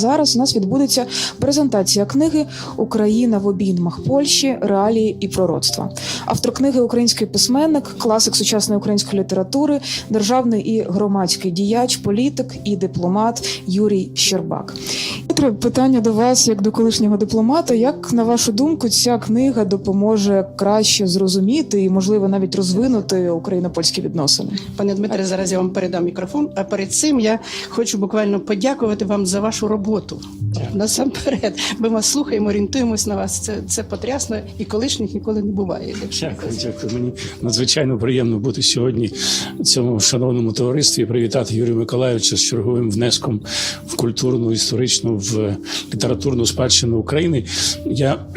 зараз у нас відбудеться презентація книги Україна в обіймах Польщі, реалії і пророцтва. Автор книги український письменник, класик сучасної української літератури, державний і громадський діяч, політик і дипломат Юрій Щербак. Петре, питання до вас, як до колишнього дипломата. Як на вашу думку, ця книга допоможе краще зрозуміти і, можливо, навіть розвинути україно-польські відносини? Пане Дмитре, зараз я вам передам мікрофон. А перед цим я хочу буквально подякувати вам за вашу роботу. Насамперед, ми вас слухаємо, орієнтуємось на вас. Це, це потрясно і колишніх ніколи не буває. Дякую, дякую. Мені надзвичайно приємно бути сьогодні в цьому шановному товаристві. і Привітати Юрія Миколаївича з черговим внеском в культурну, історичну, в літературну спадщину України. Я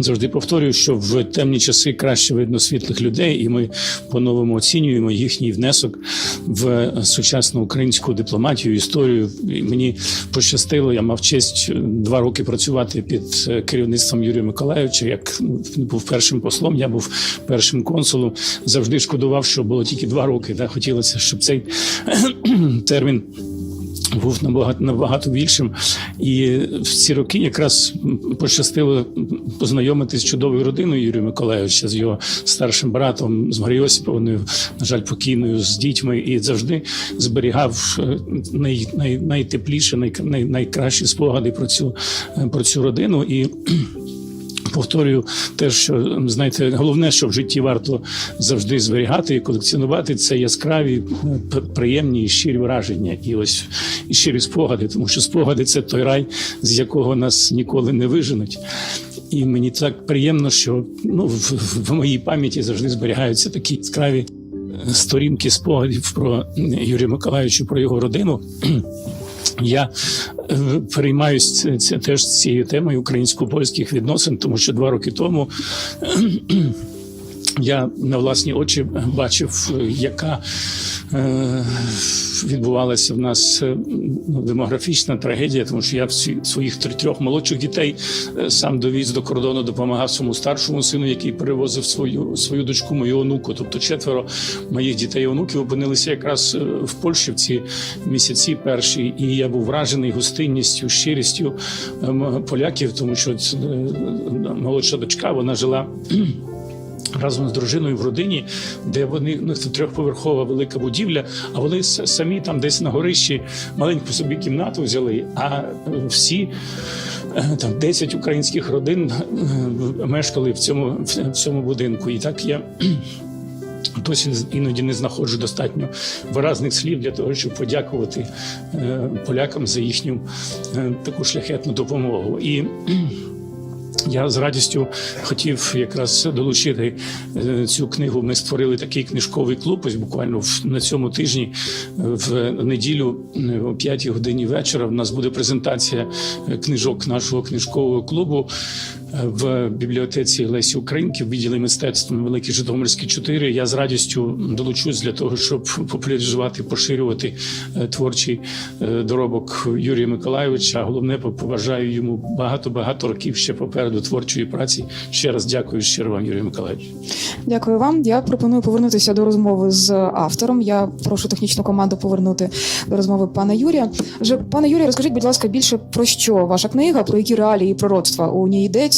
Завжди повторюю, що в темні часи краще видно світлих людей, і ми по-новому оцінюємо їхній внесок в сучасну українську дипломатію, історію. І мені пощастило, я мав честь два роки працювати під керівництвом Юрія Миколаївича. Як був першим послом, я був першим консулом. Завжди шкодував, що було тільки два роки. Да? Хотілося, щоб цей термін був набагато набагато більшим, і в ці роки якраз пощастило познайомитись з чудовою родиною Юрія Миколаївича, з його старшим братом, з Марією Осіповною, на жаль, покійною, з дітьми, і завжди зберігав е, най, най, найтепліше, най, най, найкращі спогади про цю про цю родину. І Повторюю те, що знаєте, головне, що в житті варто завжди зберігати і колекціонувати це яскраві, приємні і щирі враження, і ось і щирі спогади, тому що спогади це той рай, з якого нас ніколи не виженуть. І мені так приємно, що ну в, в моїй пам'яті завжди зберігаються такі яскраві е, сторінки спогадів про Юрія Миколаївича, про його родину. Я е, це теж цією темою українсько-польських відносин, тому що два роки тому я на власні очі бачив, яка е, відбувалася в нас е, демографічна трагедія, тому що я всі- своїх тр- трьох молодших дітей е, сам довіз до кордону, допомагав своєму старшому сину, який перевозив свою свою дочку, мою онуку. Тобто четверо моїх дітей і онуків опинилися якраз в Польщі в ці місяці перші, і я був вражений гостинністю, щирістю поляків, тому що молодша дочка вона жила. Разом з дружиною в родині, де вони ну, це трьохповерхова велика будівля, а вони самі там десь на горищі маленьку собі кімнату взяли. А всі е, там 10 українських родин е, мешкали в цьому в цьому будинку. І так я досі іноді не знаходжу достатньо виразних слів для того, щоб подякувати е, полякам за їхню таку шляхетну допомогу. І я з радістю хотів якраз долучити е, цю книгу. Ми створили такий книжковий клуб. Ось буквально на цьому тижні, в неділю е, о 5 годині вечора. В нас буде презентація е, книжок нашого книжкового клубу в бібліотеці Лесі Українки в відділі мистецтва Великі Житомирські 4. Я з радістю долучусь для того, щоб популяризувати, поширювати е, творчий е, доробок Юрія Миколайовича. Головне, побажаю йому багато багато років ще попереду творчої праці. Ще раз дякую щиро вам, Юрій Миколаївич. Дякую вам. Я пропоную повернутися до розмови з автором. Я прошу технічну команду повернути до розмови пана Юрія. Вже пане Юрію, розкажіть, будь ласка, більше про що ваша книга, про які реалії пророцтва у ній йдеться,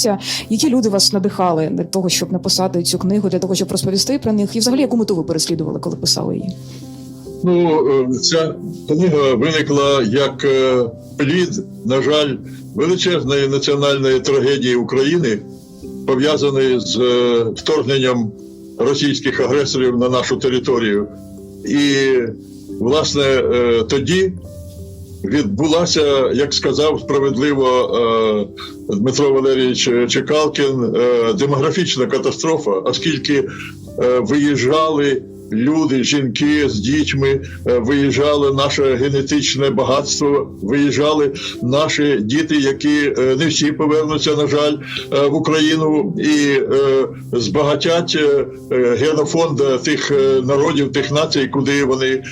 які люди вас надихали для того, щоб написати цю книгу, для того, щоб розповісти про них, і взагалі яку мету ви переслідували, коли писали її? Ну, е, ця книга виникла як е, плід, на жаль, величезної національної трагедії України, пов'язаної з е, вторгненням російських агресорів на нашу територію. І, власне, тоді відбулася, як сказав справедливо е, Дмитро Валерійович Чекалкін, е, демографічна катастрофа, оскільки е, виїжджали люди, жінки з дітьми, е, виїжджали наше генетичне багатство, виїжджали наші діти, які е, не всі повернуться, на жаль, е, в Україну і збагатять генофонд тих народів, тих націй, куди вони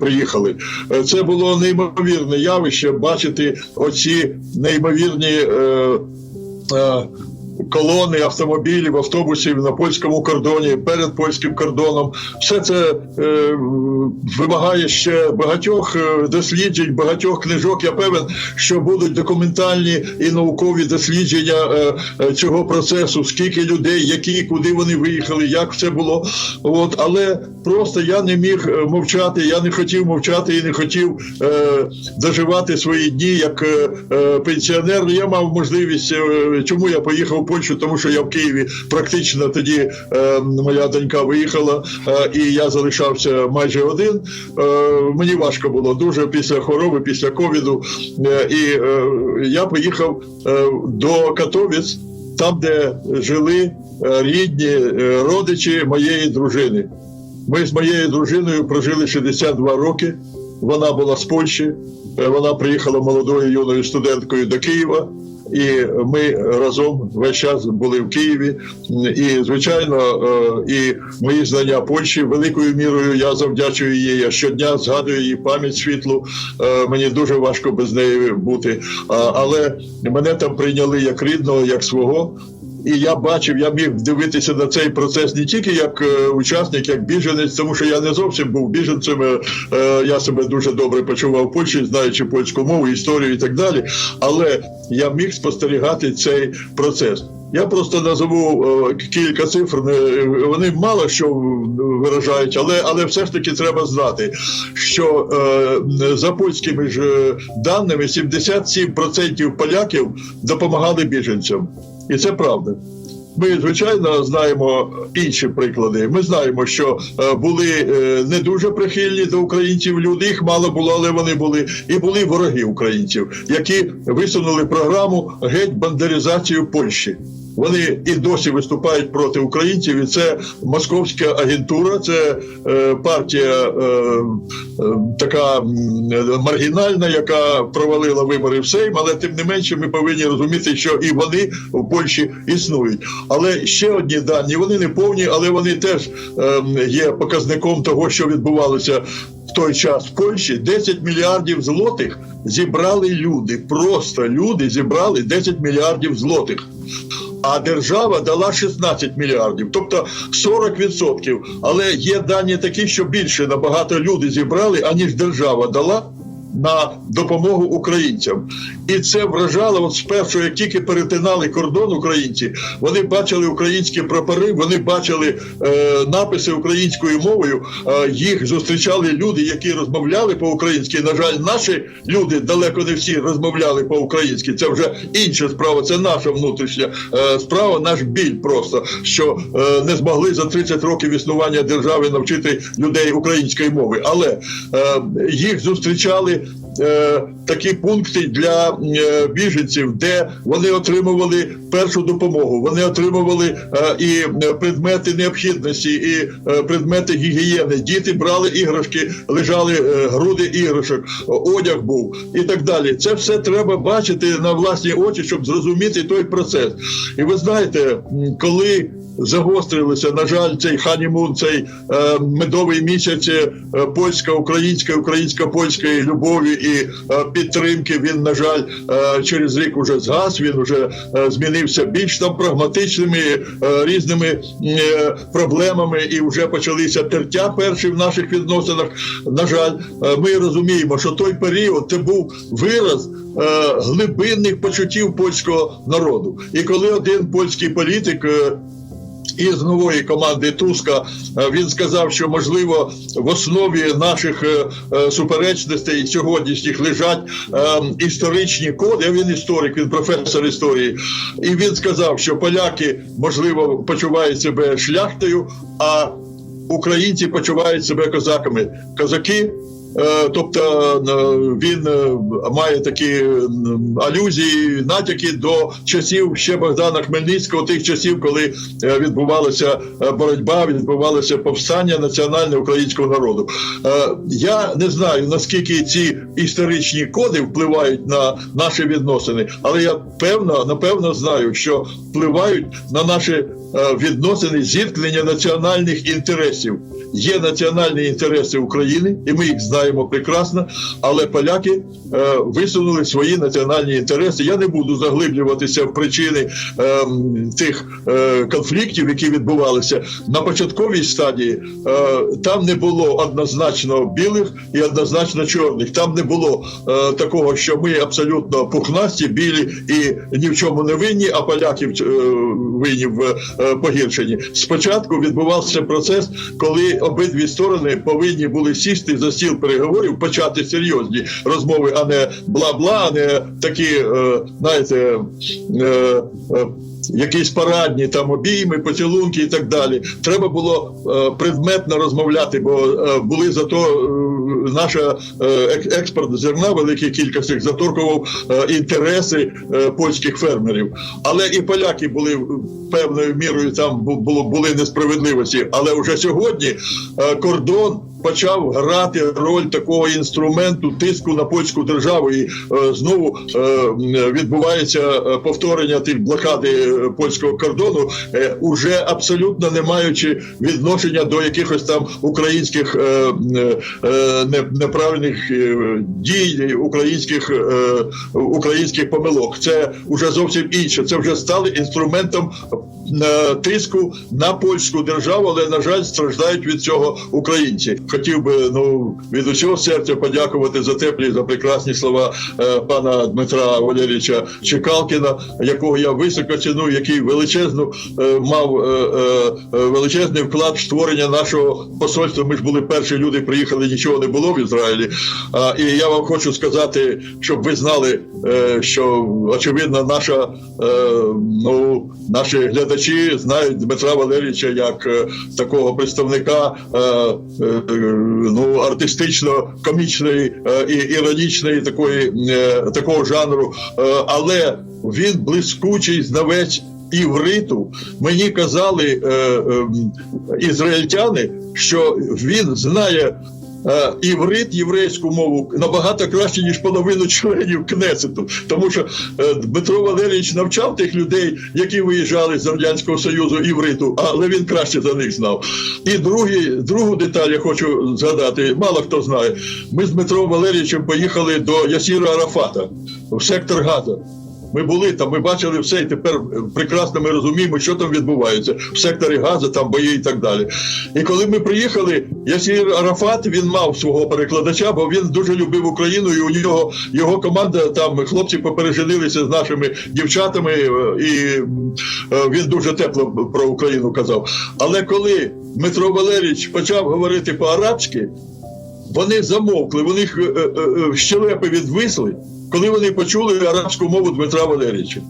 приїхали. Це було неймовірне явище бачити оці неймовірні. Колони автомобілів, автобусів на польському кордоні, перед польським кордоном. Все це е, вимагає ще багатьох е, досліджень, багатьох книжок. Я певен, що будуть документальні і наукові дослідження е, е, цього процесу, скільки людей, які, куди вони виїхали, як все було. От, але просто я не міг е, мовчати, я не хотів мовчати і не хотів е, доживати свої дні як е, пенсіонер. Я мав можливість, е, чому я поїхав Польщу, тому що я в Києві практично тоді е, моя донька виїхала, е, і я залишався майже один. Е, мені важко було дуже після хвороби, після ковіду. Е, і е, я поїхав е, до Катовіць, там, де жили е, рідні е, родичі моєї дружини. Ми з моєю дружиною прожили 62 роки. Вона була з Польщі. Е, Вона приїхала молодою юною студенткою до Києва, і ми разом весь час були в Києві. І звичайно, е, і мої знання Польщі великою мірою я завдячую їй. Я щодня згадую її пам'ять світлу. Е, Мені дуже важко без неї бути. Але мене там прийняли як рідного, як свого. І я бачив, я міг дивитися на цей процес не тільки як е, учасник, як біженець, тому що я не зовсім був біженцем. е, е, я себе дуже добре почував в Польщі, знаючи польську мову, історію і так далі. Але я міг спостерігати цей процес. Я просто назову кілька цифр. Вони мало що виражають, але, але все ж таки треба знати, що е, за польськими ж даними 77% поляків допомагали біженцям. І це правда. Ми, звичайно, знаємо інші приклади. Ми знаємо, що е, були е, не дуже прихильні до українців люди, їх мало було, але вони були, і були вороги українців, які висунули програму геть бандеризацію Польщі. Вони і досі виступають проти українців, і це московська агентура, це е, партія е, е, така маргінальна, яка провалила вибори в Сейм, але тим не менше ми повинні розуміти, що і вони в Польщі існують. Але ще одні дані, вони не повні, але вони теж е, є показником того, що відбувалося в той час в Польщі. 10 мільярдів злотих зібрали люди. Просто люди зібрали 10 мільярдів злотих а держава дала 16 мільярдів, тобто 40%. Але є дані такі, що більше набагато люди зібрали, аніж держава дала. На допомогу українцям, і це вражало от спершу, як тільки перетинали кордон українці, вони бачили українські прапори, вони бачили е, написи українською мовою. Е, їх зустрічали люди, які розмовляли по-українськи. На жаль, наші люди далеко не всі розмовляли по-українськи. Це вже інша справа. Це наша внутрішня е, справа, наш біль просто що е, не змогли за 30 років існування держави навчити людей української мови. Але е, їх зустрічали. е, Такі пункти для е, біженців, де вони отримували першу допомогу, вони отримували е, і е, предмети необхідності, і предмети гігієни. Діти брали іграшки, лежали груди іграшок, одяг був і так далі. Це все треба бачити на власні очі, щоб зрозуміти той процес. І ви знаєте, коли загострилося, на жаль, цей ханімун, цей е, медовий місяць е, польсько-української, українсько-польської любові і е, підтримки. Він, на жаль, е, через рік уже згас. Він вже е, змінився більш там прагматичними е, різними проблемами, і вже почалися тертя перші в наших відносинах. На жаль, ми розуміємо, що той період це був вираз. Глибинних почуттів польського народу, і коли один польський політик із нової команди Туска е, він сказав, що можливо в основі наших е, е, суперечностей сьогоднішніх лежать історичні коди. Він історик, він професор історії, і він сказав, що поляки можливо почувають себе шляхтою, а українці почувають себе козаками. Козаки. Е, Тобто е, він е, має такі алюзії, натяки до часів ще Богдана Хмельницького, тих часів, коли відбувалася боротьба, відбувалося повстання національне українського народу. Я не знаю наскільки ці історичні коди впливають на наші відносини, але я певно напевно знаю, що впливають на наші відносини зіткнення національних інтересів. Є національні інтереси України, і ми їх знаємо прекрасно. Але поляки е, висунули свої національні інтереси. Я не буду заглиблюватися в причини е, тих е, конфліктів, які відбувалися на початковій стадії. Е, там не було однозначно білих і однозначно чорних. Там не було е, такого, що ми абсолютно пухнасті, білі і ні в чому не винні, а поляки е, винні в е, погіршенні. Спочатку відбувався процес, коли обидві сторони повинні були сісти за стіл переговорів, почати серйозні розмови, а не бла-бла, а не такі, е, знаєте. Е, Якісь парадні там обійми, поцілунки і так далі. Треба було предметно розмовляти, бо були зато наша е, експорт зерна, великих кількостях заторкував е, інтереси е, польських фермерів. Але і поляки були певною мірою там були несправедливості. Але вже сьогодні кордон. Почав грати роль такого інструменту тиску на польську державу, і е, знову е, відбувається е, повторення тих блокади е, польського кордону, е, уже абсолютно не маючи відношення до якихось там українських е, е, неправильних е, дій, українських е, українських помилок. Це вже зовсім інше. Це вже стали інструментом тиску на польську державу, але на жаль, страждають від цього українці. Хотів би ну від усього серця подякувати за теплі за прекрасні слова е, пана Дмитра Валерійовича Чекалкіна, якого я високо ціную, який величезну е, мав е, е, е, величезний вклад в створення нашого посольства. Ми ж були перші люди, приїхали, нічого не було в Ізраїлі. А, і я вам хочу сказати, щоб ви знали, е, що очевидно, наша е, ну наші глядачі знають Дмитра Валерійовича як е, такого представника е, е, ну артистично комічної е, і іронічної такої е, такого жанру, Е, але він блискучий знавець івриту. Мені казали е, е, ізраїльтяни, що він знає. Е, Іврит, єврейську мову набагато краще ніж половину членів Кнесету, тому що е, Дмитро Валерійович навчав тих людей, які виїжджали з радянського союзу івриту, але він краще за них знав. І другі, другу деталь я хочу згадати. Мало хто знає. Ми з Дмитром Валерійовичем поїхали до Ясіра Арафата в сектор Газа. Ми були там, ми бачили все, і тепер е, прекрасно ми розуміємо, що там відбувається в секторі Газа, там бої і так далі. І коли ми приїхали, Ясір Арафат він мав свого перекладача, бо він дуже любив Україну, і у нього його команда там хлопці попереженилися з нашими дівчатами, е, і е, він дуже тепло про Україну казав. Але коли Дмитро Валерійович почав говорити по-арабськи, вони замовкли, вони їх щелепи відвисли, коли вони почули арабську мову Дмитра Валерійовича.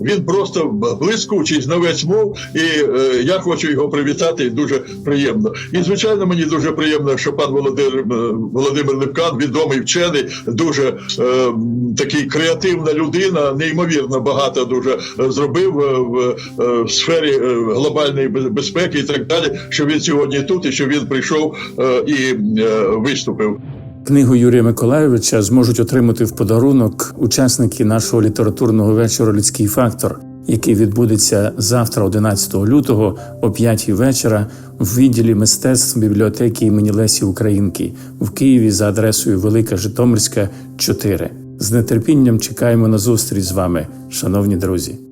Він просто блискучий знавець мов, і е, я хочу його привітати. і Дуже приємно. І звичайно, мені дуже приємно, що пан Володимир, е, Володимир Липкан, відомий вчений, дуже е, такий креативна людина, неймовірно багато дуже е, зробив е, в, в сфері глобальної безпеки і так далі. Що він сьогодні тут і що він прийшов е, і е, виступив. Книгу Юрія Миколайовича зможуть отримати в подарунок учасники нашого літературного вечора Людський фактор, який відбудеться завтра, 11 лютого, о 5 вечора, в відділі мистецтв бібліотеки імені Лесі Українки в Києві за адресою Велика Житомирська, 4. З нетерпінням чекаємо на зустріч з вами, шановні друзі.